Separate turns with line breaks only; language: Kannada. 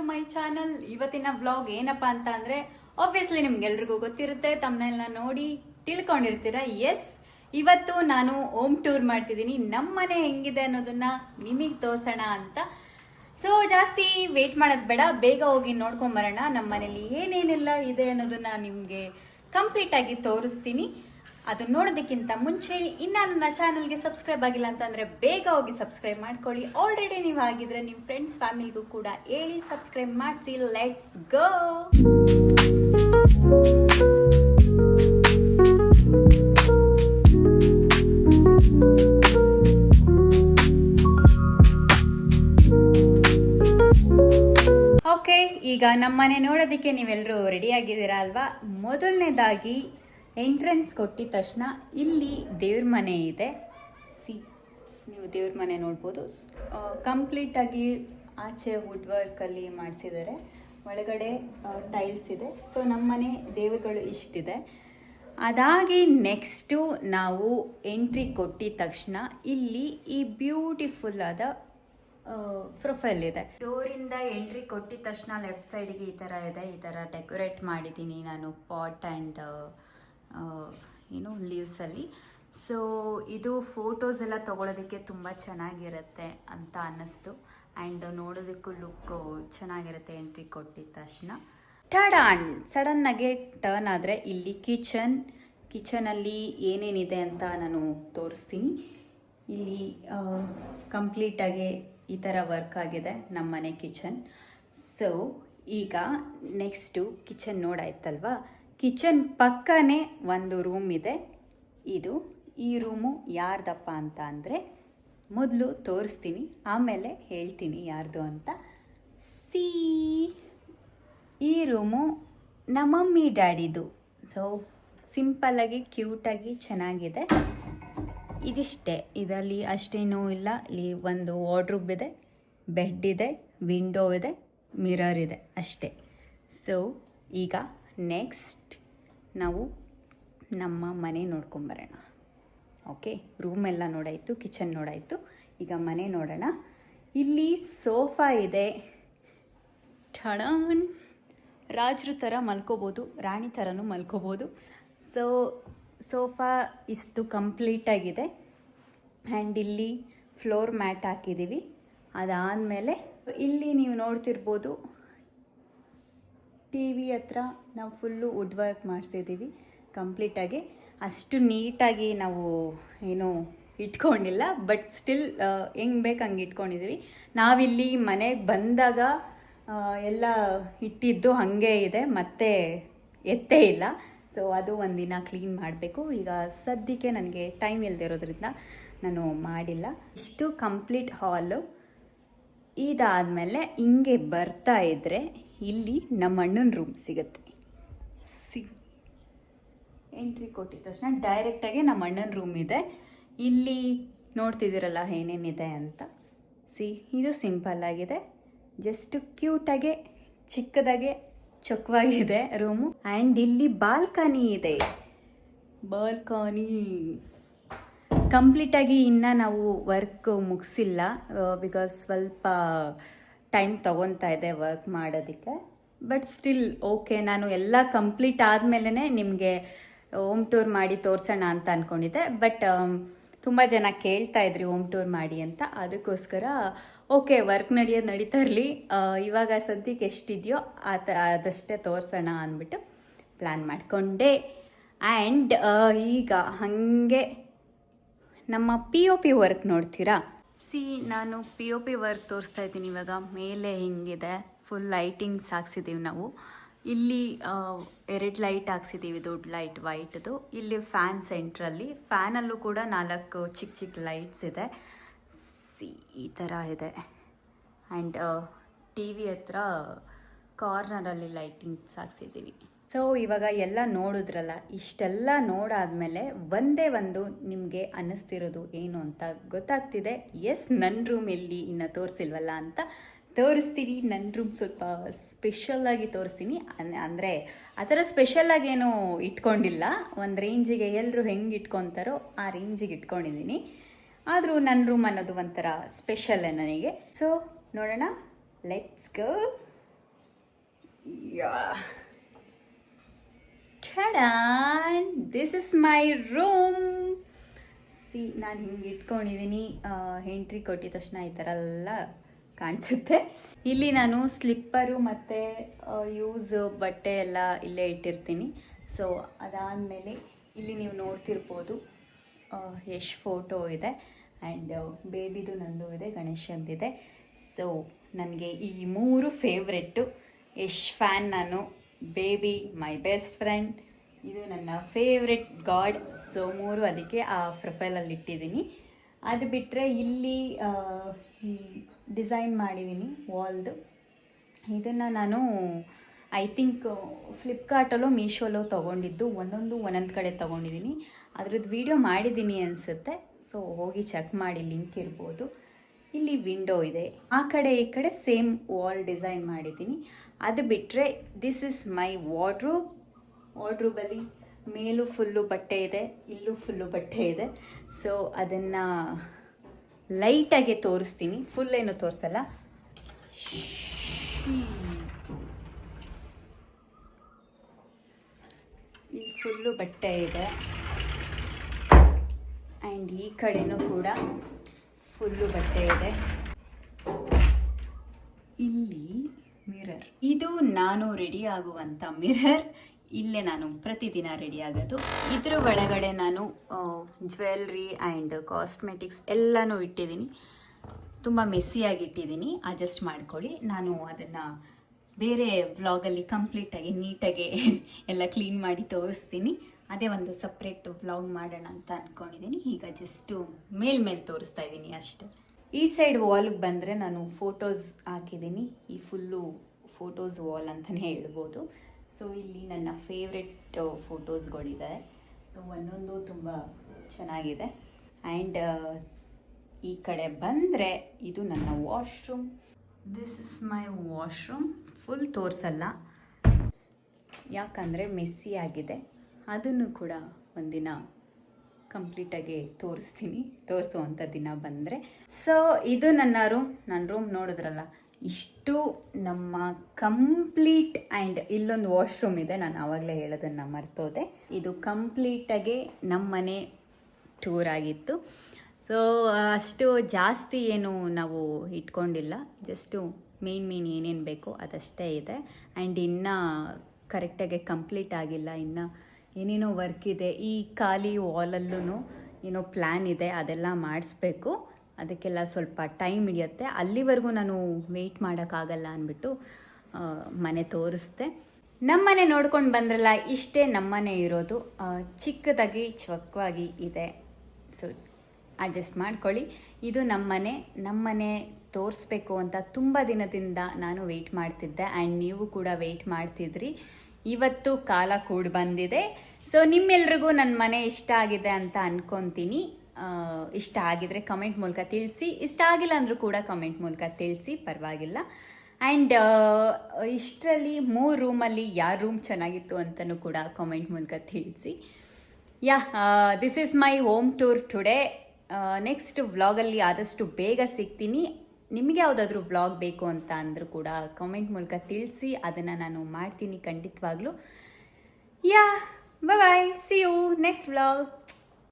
ಟು ಮೈ ಚಾನಲ್ ಇವತ್ತಿನ ವ್ಲಾಗ್ ಏನಪ್ಪ ಅಂತ ಅಂದರೆ ಆಬ್ವಿಯಸ್ಲಿ ನಿಮ್ಗೆಲ್ರಿಗೂ ಗೊತ್ತಿರುತ್ತೆ ತಮ್ಮನೆಲ್ಲ ನೋಡಿ ತಿಳ್ಕೊಂಡಿರ್ತೀರ? ಎಸ್ ಇವತ್ತು ನಾನು ಹೋಮ್ ಟೂರ್ ಮಾಡ್ತಿದ್ದೀನಿ. ನಮ್ಮನೆ ಹೆಂಗಿದೆ ಅನ್ನೋದನ್ನ ನಿಮಗೆ ತೋರ್ಸೋಣ ಅಂತ. ಸೊ ಜಾಸ್ತಿ ವೇಟ್ ಮಾಡೋದು ಬೇಡ. ಬೇಗ ಹೋಗಿ ನೋಡ್ಕೊಂಬರೋಣ. ನಮ್ಮ ಮನೇಲಿ ಏನೇನೆಲ್ಲ ಇದೆ ಅನ್ನೋದನ್ನ ನಿಮಗೆ ಕಂಪ್ಲೀಟ್ ಆಗಿ ತೋರಿಸ್ತೀನಿ. ಅದು ನೋಡೋದಕ್ಕಿಂತ ಮುಂಚೆ ಇನ್ನು ನನ್ನ ಚಾನಲ್ಗೆ ಸಬ್ಸ್ಕ್ರೈಬ್ ಆಗಿಲ್ಲ ಅಂತಂದರೆ ಬೇಗ ಹೋಗಿ ಸಬ್ಸ್ಕ್ರೈಬ್ ಮಾಡ್ಕೊಳ್ಳಿ. ಆಲ್ರೆಡಿ ನೀವು ಆಗಿದ್ರೆ ನಿಮ್ಮ ಫ್ರೆಂಡ್ಸ್ ಫ್ಯಾಮಿಲಿಗೂ ಕೂಡ ಹೇಳಿ ಸಬ್ಸ್ಕ್ರೈಬ್ ಮಾಡಿಸಿ. ಲೆಟ್ಸ್ ಗೋ ಓಕೆ ಈಗ ನಮ್ಮನೆ ನೋಡೋದಕ್ಕೆ ನೀವೆಲ್ಲರೂ ರೆಡಿ ಆಗಿದ್ದೀರಾ ಅಲ್ವಾ? ಮೊದಲನೇದಾಗಿ ಎಂಟ್ರೆನ್ಸ್ ಕೊಟ್ಟಿದ ತಕ್ಷಣ ಇಲ್ಲಿ ದೇವ್ರ ಮನೆ ಇದೆ. ಸಿ, ನೀವು ದೇವ್ರ ಮನೆ ನೋಡ್ಬೋದು. ಕಂಪ್ಲೀಟಾಗಿ ಆಚೆ ವುಡ್ ವರ್ಕಲ್ಲಿ ಮಾಡಿಸಿದ್ದಾರೆ. ಒಳಗಡೆ ಟೈಲ್ಸ್ ಇದೆ. ಸೊ ನಮ್ಮನೆ ದೇವರುಗಳು ಇಷ್ಟಿದೆ. ಅದಾಗಿ ನೆಕ್ಸ್ಟು ನಾವು ಎಂಟ್ರಿ ಕೊಟ್ಟಿದ ತಕ್ಷಣ ಇಲ್ಲಿ ಈ ಬ್ಯೂಟಿಫುಲ್ ಆದ ಪ್ರೊಫೈಲ್ ಇದೆ. ಡೋರಿಂದ ಎಂಟ್ರಿ ಕೊಟ್ಟಿದ ತಕ್ಷಣ ಲೆಫ್ಟ್ ಸೈಡಿಗೆ ಈ ಥರ ಇದೆ. ಈ ಥರ ಡೆಕೋರೇಟ್ ಮಾಡಿದ್ದೀನಿ ನಾನು ಪಾಟ್ ಆ್ಯಂಡ್ ಏನು ಲೀವ್ಸಲ್ಲಿ ಸೊ ಇದು ಫೋಟೋಸ್ ಎಲ್ಲ ತೊಗೊಳೋದಕ್ಕೆ ತುಂಬ ಚೆನ್ನಾಗಿರುತ್ತೆ ಅಂತ ಅನ್ನಿಸ್ತು. ಆ್ಯಂಡ್ ನೋಡೋದಕ್ಕೂ ಲುಕ್ ಚೆನ್ನಾಗಿರುತ್ತೆ ಎಂಟ್ರಿ ಕೊಟ್ಟಿದ್ದ ತಕ್ಷಣ. ಟಡಾನ್ ಸಡನ್ನಾಗೆ ಟರ್ನ್ ಆದರೆ ಇಲ್ಲಿ ಕಿಚನ್ ಕಿಚನಲ್ಲಿ ಏನೇನಿದೆ ಅಂತ ನಾನು ತೋರಿಸ್ತೀನಿ. ಇಲ್ಲಿ ಕಂಪ್ಲೀಟಾಗಿ ಈ ಥರ ವರ್ಕ್ ಆಗಿದೆ ನಮ್ಮನೆ ಕಿಚನ್ ಸೊ ಈಗ ನೆಕ್ಸ್ಟು ಕಿಚನ್ ನೋಡಾಯ್ತಲ್ವಾ ಕಿಚನ್ ಪಕ್ಕನೇ ಒಂದು ರೂಮ್ ಇದೆ. ಇದು ಈ ರೂಮು ಯಾರ್ದಪ್ಪ ಅಂತ ಅಂದರೆ ಮೊದಲು ತೋರಿಸ್ತೀನಿ, ಆಮೇಲೆ ಹೇಳ್ತೀನಿ ಯಾರ್ದು ಅಂತ. ಸಿ, ಈ ರೂಮು ನಮ್ಮ ಮಮ್ಮಿ ಡ್ಯಾಡಿದು. ಸೊ ಸಿಂಪಲ್ಲಾಗಿ ಕ್ಯೂಟಾಗಿ ಚೆನ್ನಾಗಿದೆ. ಇದಿಷ್ಟೇ. ಇದರಲ್ಲಿ ಅಷ್ಟೇನೂ ಇಲ್ಲ. ಇಲ್ಲಿ ಒಂದು ವಾರ್ಡ್ರೂಬ್ ಇದೆ ಬೆಡ್ ಇದೆ ವಿಂಡೋ ಇದೆ ಮಿರರ್ ಇದೆ ಅಷ್ಟೇ. ಸೊ ಈಗ ನೆಕ್ಸ್ಟ್ ನಾವು ನಮ್ಮ ಮನೆ ನೋಡ್ಕೊಂಬರೋಣ ಓಕೆ ರೂಮ್ ಎಲ್ಲ ನೋಡಾಯಿತು ಕಿಚನ್ ನೋಡಾಯಿತು. ಈಗ ಮನೆ ನೋಡೋಣ. ಇಲ್ಲಿ ಸೋಫಾ ಇದೆ. ಠಣನ್ ರಾಜರು ಥರ ಮಲ್ಕೋಬೋದು, ರಾಣಿ ಥರನೂ ಮಲ್ಕೋಬೋದು. ಸೊ ಸೋಫಾ ಇಷ್ಟು ಕಂಪ್ಲೀಟಾಗಿದೆ ಆ್ಯಂಡ್ ಇಲ್ಲಿ ಫ್ಲೋರ್ ಮ್ಯಾಟ್ ಹಾಕಿದ್ದೀವಿ ಅದಾದಮೇಲೆ ಇಲ್ಲಿ ನೀವು ನೋಡ್ತಿರ್ಬೋದು ಟಿ ವಿ ಹತ್ರ ನಾವು ಫುಲ್ಲು ವುಡ್ ವರ್ಕ್ ಮಾಡಿಸಿದ್ದೀವಿ. ಕಂಪ್ಲೀಟಾಗಿ. ಅಷ್ಟು ನೀಟಾಗಿ ನಾವು ಏನು ಇಟ್ಕೊಂಡಿಲ್ಲ, ಬಟ್ ಸ್ಟಿಲ್ ಹೆಂಗೆ ಬೇಕು ಹಂಗೆ ಇಟ್ಕೊಂಡಿದ್ದೀವಿ. ನಾವಿಲ್ಲಿ ಮನೆಗೆ ಬಂದಾಗ ಎಲ್ಲ ಇಟ್ಟಿದ್ದು ಹಾಗೆ ಇದೆ, ಮತ್ತೆ ಎತ್ತೇ ಇಲ್ಲ. ಸೊ ಅದು ಒಂದಿನ ಕ್ಲೀನ್ ಮಾಡಬೇಕು. ಈಗ ಸದ್ಯಕ್ಕೆ ನನಗೆ ಟೈಮ್ ಇಲ್ಲದೆ ಇರೋದ್ರಿಂದ ನಾನು ಮಾಡಿಲ್ಲ. ಇಷ್ಟು ಕಂಪ್ಲೀಟ್ ಹಾಲು. ಇದಾದಮೇಲೆ ಹಿಂಗೆ ಬರ್ತಾ ಇದ್ದರೆ ಇಲ್ಲಿ ನಮ್ಮ ಅಣ್ಣನ ರೂಮ್ ಸಿಗುತ್ತೆ. ಸಿ. ಎಂಟ್ರಿ ಕೊಟ್ಟಿದ ತಕ್ಷಣ ಡೈರೆಕ್ಟಾಗಿ ನಮ್ಮ ಅಣ್ಣನ ರೂಮ್ ಇದೆ. ಇಲ್ಲಿ ನೋಡ್ತಿದ್ದೀರಲ್ಲ ಏನೇನಿದೆ ಅಂತ. ಸಿ, ಇದು ಸಿಂಪಲ್ ಆಗಿದೆ. ಜಸ್ಟ್ ಕ್ಯೂಟಾಗೆ ಚಿಕ್ಕದಾಗೆ, ಚೊಕ್ಕವಾಗಿದೆ ರೂಮು ಆ್ಯಂಡ್ ಇಲ್ಲಿ ಬಾಲ್ಕನಿ ಇದೆ. ಬಾಲ್ಕನಿ ಕಂಪ್ಲೀಟಾಗಿ ಇನ್ನೂ ನಾವು ವರ್ಕ್ ಮುಗಿಸಿಲ್ಲ ಬಿಕಾಸ್ ಸ್ವಲ್ಪ ಟೈಮ್ ತಗೊತಾ ಇದೆ ವರ್ಕ್ ಮಾಡೋದಕ್ಕೆ. ಬಟ್ ಸ್ಟಿಲ್ ಓಕೆ ನಾನು ಎಲ್ಲ ಕಂಪ್ಲೀಟ್ ಆದಮೇಲೆ ನಿಮಗೆ ಹೋಮ್ ಟೂರ್ ಮಾಡಿ ತೋರಿಸೋಣ ಅಂತ ಅಂದ್ಕೊಂಡಿದ್ದೆ ಬಟ್ ತುಂಬ ಜನ ಕೇಳ್ತಾ ಇದ್ರಿ ಹೋಮ್ ಟೂರ್ ಮಾಡಿ ಅಂತ. ಅದಕ್ಕೋಸ್ಕರ ಓಕೆ ವರ್ಕ್ ನಡೆಯೋದು ನಡೀತಾ ಇರಲಿ. ಇವಾಗ ಸದ್ಯಕ್ಕೆ ಎಷ್ಟಿದೆಯೋ ಆತ, ಅದಷ್ಟೇ ತೋರಿಸೋಣ ಅಂದ್ಬಿಟ್ಟು ಪ್ಲ್ಯಾನ್ ಮಾಡಿಕೊಂಡೆ. ಆ್ಯಂಡ್ ಈಗ ಹಾಗೆ ನಮ್ಮ ಪಿ ಒ ಪಿ ವರ್ಕ್ ನೋಡ್ತೀರಾ? ಸಿ, ನಾನು ಪಿ ಒ ಪಿ ವರ್ಕ್ ತೋರಿಸ್ತಾ ಇದ್ದೀನಿ ಇವಾಗ. ಮೇಲೆ ಹಿಂಗಿದೆ. ಫುಲ್ ಲೈಟಿಂಗ್ಸ್ ಹಾಕ್ಸಿದ್ದೀವಿ ನಾವು. ಇಲ್ಲಿ ಎರಡು ಲೈಟ್ ಹಾಕ್ಸಿದ್ದೀವಿ ದೊಡ್ಡ ಲೈಟ್ ವೈಟ್ದು ಇಲ್ಲಿ ಫ್ಯಾನ್ ಸೆಂಟ್ರಲ್ಲಿ ಫ್ಯಾನಲ್ಲೂ ಕೂಡ ನಾಲ್ಕು ಚಿಕ್ಕ ಚಿಕ್ಕ ಲೈಟ್ಸ್ ಇದೆ. ಸಿ, ಈ ಥರ ಇದೆ. ಆ್ಯಂಡ್ ಟಿ ವಿ ಹತ್ರ ಕಾರ್ನರಲ್ಲಿ ಲೈಟಿಂಗ್ಸ್ ಹಾಕ್ಸಿದ್ದೀವಿ ಸೊ ಇವಾಗ ಎಲ್ಲ ನೋಡಿದ್ರಲ್ಲ, ಇಷ್ಟೆಲ್ಲ ನೋಡಾದ್ಮೇಲೆ ಒಂದೇ ಒಂದು ನಿಮಗೆ ಅನ್ನಿಸ್ತಿರೋದು ಏನು ಅಂತ ಗೊತ್ತಾಗ್ತಿದೆ. ಎಸ್ ನನ್ನ ರೂಮ್ ಎಲ್ಲಿ ಇನ್ನು ತೋರಿಸಿಲ್ವಲ್ಲ ಅಂತ ತೋರಿಸ್ತೀನಿ. ನನ್ನ ರೂಮ್ ಸ್ವಲ್ಪ ಸ್ಪೆಷಲ್ಲಾಗಿ ತೋರಿಸ್ತೀನಿ. ಅಂದರೆ ಆ ಥರ ಸ್ಪೆಷಲ್ಲಾಗಿ ಏನೂ ಇಟ್ಕೊಂಡಿಲ್ಲ. ಒಂದು ರೇಂಜಿಗೆ ಎಲ್ಲರೂ ಹೆಂಗೆ ಇಟ್ಕೊತಾರೋ ಆ ರೇಂಜಿಗೆ ಇಟ್ಕೊಂಡಿದ್ದೀನಿ. ಆದರೂ ನನ್ನ ರೂಮ್ ಅನ್ನೋದು ಒಂಥರ ಸ್ಪೆಷಲ್ಲೇ ನನಗೆ. ಸೊ ನೋಡೋಣ. Let's go Yeah. ಠಡಾನ್ this is my room see ನಾನು ಹಿಂಗೆ ಇಟ್ಕೊಂಡಿದ್ದೀನಿ ಎಂಟ್ರಿ ಕೊಟ್ಟಿದ ತಕ್ಷಣ ಈ ಥರ ಎಲ್ಲ ಕಾಣಿಸುತ್ತೆ. ಇಲ್ಲಿ ನಾನು ಸ್ಲಿಪ್ಪರು ಮತ್ತು ಯೂಸ್ ಬಟ್ಟೆ ಎಲ್ಲ ಇಲ್ಲೇ ಇಟ್ಟಿರ್ತೀನಿ. ಸೊ ಅದಾದಮೇಲೆ ಇಲ್ಲಿ ನೀವು ನೋಡ್ತಿರ್ಬೋದು ಯಶ್ ಫೋಟೋ ಇದೆ ಆ್ಯಂಡ್ ಬೇಬಿದು ನಂದು ಇದೆ, ಗಣೇಶಂದಿದೆ. ಸೊ ನನಗೆ ಈ ಮೂರು ಫೇವ್ರೆಟ್ಟು ಯಶ್ ಫ್ಯಾನ್ ನಾನು ಬೇಬಿ ಮೈ ಬೆಸ್ಟ್ ಫ್ರೆಂಡ್ ಇದು ನನ್ನ ಫೇವ್ರೆಟ್ ಗಾಡ್ ಸೊ ಮೂರು ಅದಕ್ಕೆ ಆ ಪ್ರೊಫೈಲಲ್ಲಿ ಇಟ್ಟಿದ್ದೀನಿ. ಅದು ಬಿಟ್ಟರೆ ಇಲ್ಲಿ ಡಿಸೈನ್ ಮಾಡಿದ್ದೀನಿ ವಾಲ್ದು ಇದನ್ನು ನಾನು ಐ ಥಿಂಕ್ ಫ್ಲಿಪ್ಕಾರ್ಟಲ್ಲೋ ಮೀಶೋಲ್ಲೋ ತೊಗೊಂಡಿದ್ದು. ಒಂದೊಂದು ಒಂದೊಂದು ಕಡೆ ತೊಗೊಂಡಿದ್ದೀನಿ. ಅದ್ರದ್ದು ವಿಡಿಯೋ ಮಾಡಿದ್ದೀನಿ ಅನಿಸುತ್ತೆ. ಸೊ ಹೋಗಿ ಚೆಕ್ ಮಾಡಿ ಲಿಂಕ್ ಇರ್ಬೋದು. ಇಲ್ಲಿ ವಿಂಡೋ ಇದೆ. ಆ ಕಡೆ, ಈ ಕಡೆ ಸೇಮ್ ವಾಲ್ ಡಿಸೈನ್ ಮಾಡಿದ್ದೀನಿ. ಅದು ಬಿಟ್ಟರೆ ದಿಸ್ ಇಸ್ ಮೈ ವಾರ್ಡ್ರೂಬ್ ವಾರ್ಡ್ರೂಬಲ್ಲಿ ಮೇಲೂ ಫುಲ್ಲು ಬಟ್ಟೆ ಇದೆ, ಇಲ್ಲೂ ಫುಲ್ಲು ಬಟ್ಟೆ ಇದೆ. ಸೊ ಅದನ್ನು ಲೈಟಾಗಿ ತೋರಿಸ್ತೀನಿ. ಫುಲ್ ಏನು ತೋರಿಸಲ್ಲ. ಈ ಫುಲ್ಲು ಬಟ್ಟೆ ಇದೆ. ಆ್ಯಂಡ್ ಈ ಕಡೆನೂ ಕೂಡ ಫುಲ್ಲು ಬಟ್ಟೆ ಇದೆ. ಇಲ್ಲಿ ಮಿರರ್. ಇದು ನಾನು ರೆಡಿ ಆಗುವಂಥ ಮಿರರ್. ಇಲ್ಲೇ ನಾನು ಪ್ರತಿದಿನ ರೆಡಿ ಆಗೋದು. ಇದ್ರ ಒಳಗಡೆ ನಾನು ಜ್ಯುವೆಲ್ರಿ ಆ್ಯಂಡ್ ಕಾಸ್ಮೆಟಿಕ್ಸ್ ಎಲ್ಲನೂ ಇಟ್ಟಿದ್ದೀನಿ. ತುಂಬ ಮೆಸ್ಸಿಯಾಗಿ ಇಟ್ಟಿದ್ದೀನಿ. ಅಡ್ಜಸ್ಟ್ ಮಾಡ್ಕೊಳ್ಳಿ. ನಾನು ಅದನ್ನು ಬೇರೆ ವ್ಲಾಗಲ್ಲಿ ಕಂಪ್ಲೀಟಾಗಿ ನೀಟಾಗಿ ಎಲ್ಲ ಕ್ಲೀನ್ ಮಾಡಿ ತೋರಿಸ್ತೀನಿ. ಅದೇ ಒಂದು ಸಪ್ರೇಟ್ ವ್ಲಾಗ್ ಮಾಡೋಣ ಅಂತ ಅಂದ್ಕೊಂಡಿದ್ದೀನಿ ಈಗ ಜಸ್ಟು ಮೇಲ್ಮೇಲೆ ತೋರಿಸ್ತಾ ಇದ್ದೀನಿ ಅಷ್ಟೇ. ಈ ಸೈಡ್ ವಾಲ್ಗೆ ಬಂದರೆ ನಾನು ಫೋಟೋಸ್ ಹಾಕಿದ್ದೀನಿ. ಈ ಫುಲ್ಲು ಫೋಟೋಸ್ ವಾಲ್ ಅಂತಲೇ ಹೇಳ್ಬೋದು. ಸೊ ಇಲ್ಲಿ ನನ್ನ ಫೇವ್ರೆಟ್ ಫೋಟೋಸ್ಗಳಿದೆ ಸೊ ಒಂದೊಂದು ತುಂಬ ಚೆನ್ನಾಗಿದೆ. ಆ್ಯಂಡ್ ಈ ಕಡೆ ಬಂದರೆ ಇದು ನನ್ನ washroom this is my washroom full ತೋರಿಸಲ್ಲ. ಯಾಕಂದರೆ ಮೆಸ್ಸಿ ಆಗಿದೆ. ಅದನ್ನು ಕೂಡ ಒಂದಿನ ಕಂಪ್ಲೀಟಾಗಿ ತೋರಿಸ್ತೀನಿ. ತೋರಿಸುವಂಥ ದಿನ ಬಂದರೆ. ಸೊ ಇದು ನನ್ನ ರೂಮ್ ನನ್ನ ರೂಮ್ ನೋಡಿದ್ರಲ್ಲ. ಇಷ್ಟು ನಮ್ಮ ಕಂಪ್ಲೀಟ್ ಆ್ಯಂಡ್ ಇಲ್ಲೊಂದು ವಾಶ್ರೂಮ್ ಇದೆ. ನಾನು ಆವಾಗಲೇ ಹೇಳೋದನ್ನು ಮರ್ತೋದೆ. ಇದು ಕಂಪ್ಲೀಟಾಗಿ ನಮ್ಮ ಮನೆ ಟೂರ್ ಆಗಿತ್ತು. ಸೊ ಅಷ್ಟು ಜಾಸ್ತಿ ಏನು ನಾವು ಇಟ್ಕೊಂಡಿಲ್ಲ. ಜಸ್ಟು ಮೇನ್ ಮೇನ್ ಏನೇನು ಬೇಕೋ ಅದಷ್ಟೇ ಇದೆ. ಆ್ಯಂಡ್ ಇನ್ನೂ ಕರೆಕ್ಟಾಗಿ ಕಂಪ್ಲೀಟ್ ಆಗಿಲ್ಲ. ಇನ್ನು ಏನೇನೋ ವರ್ಕ್ ಇದೆ. ಈ ಖಾಲಿ ವಾಲಲ್ಲೂ ಏನೋ ಪ್ಲ್ಯಾನ್ ಇದೆ. ಅದೆಲ್ಲ ಮಾಡಿಸ್ಬೇಕು. ಅದಕ್ಕೆಲ್ಲ ಸ್ವಲ್ಪ ಟೈಮ್ ಹಿಡಿಯುತ್ತೆ. ಅಲ್ಲಿವರೆಗೂ ನಾನು ವೆಯ್ಟ್ ಮಾಡೋಕ್ಕಾಗಲ್ಲ ಅಂದ್ಬಿಟ್ಟು ಮನೆ ತೋರಿಸ್ದೆ. ನಮ್ಮನೆ ನೋಡ್ಕೊಂಡು ಬಂದ್ರಲ್ಲ ಇಷ್ಟೇ ನಮ್ಮನೆ ಇರೋದು. ಚಿಕ್ಕದಾಗಿ ಚೊಕ್ಕವಾಗಿ ಇದೆ. ಸೊ ಅಡ್ಜಸ್ಟ್ ಮಾಡ್ಕೊಳ್ಳಿ. ಇದು ನಮ್ಮನೆ. ನಮ್ಮನೆ ತೋರಿಸ್ಬೇಕು ಅಂತ ತುಂಬ ದಿನದಿಂದ ನಾನು ವೆಯ್ಟ್ ಮಾಡ್ತಿದ್ದೆ. ಆ್ಯಂಡ್ ನೀವು ಕೂಡ ವೆಯ್ಟ್ ಮಾಡ್ತಿದ್ರಿ. ಇವತ್ತು ಕಾಲ ಕೂಡ ಬಂದಿದೆ. ಸೊ ನಿಮ್ಮೆಲ್ರಿಗೂ ನನ್ನ ಮನೆ ಇಷ್ಟ ಆಗಿದೆ ಅಂತ ಅನ್ಕೊತೀನಿ. ಆ, ಇಷ್ಟ ಆಗಿದ್ರೆ ಕಮೆಂಟ್ ಮೂಲಕ ತಿಳಿಸಿ. ಇಷ್ಟ ಆಗಿಲ್ಲ ಅಂದರೂ ಕೂಡ ಕಮೆಂಟ್ ಮೂಲಕ ತಿಳಿಸಿ, ಪರವಾಗಿಲ್ಲ. ಆ್ಯಂಡ್ ಇಷ್ಟರಲ್ಲಿ ಮೂರು ರೂಮಲ್ಲಿ ಯಾವ ರೂಮ್ ಚೆನ್ನಾಗಿತ್ತು ಅಂತಲೂ ಕೂಡ ಕಾಮೆಂಟ್ ಮೂಲಕ ತಿಳಿಸಿ. Yeah this is my home tour today next ವ್ಲಾಗಲ್ಲಿ ಆದಷ್ಟು ಬೇಗ ಸಿಗ್ತೀನಿ. ನಿಮಗೆ ಯಾವುದಾದ್ರೂ ವ್ಲಾಗ್ ಬೇಕು ಅಂತ ಅಂದರೂ ಕೂಡ ಕಾಮೆಂಟ್ ಮೂಲಕ ತಿಳಿಸಿ. ಅದನ್ನು ನಾನು ಮಾಡ್ತೀನಿ ಖಂಡಿತವಾಗ್ಲೂ. Yeah bye see you next vlog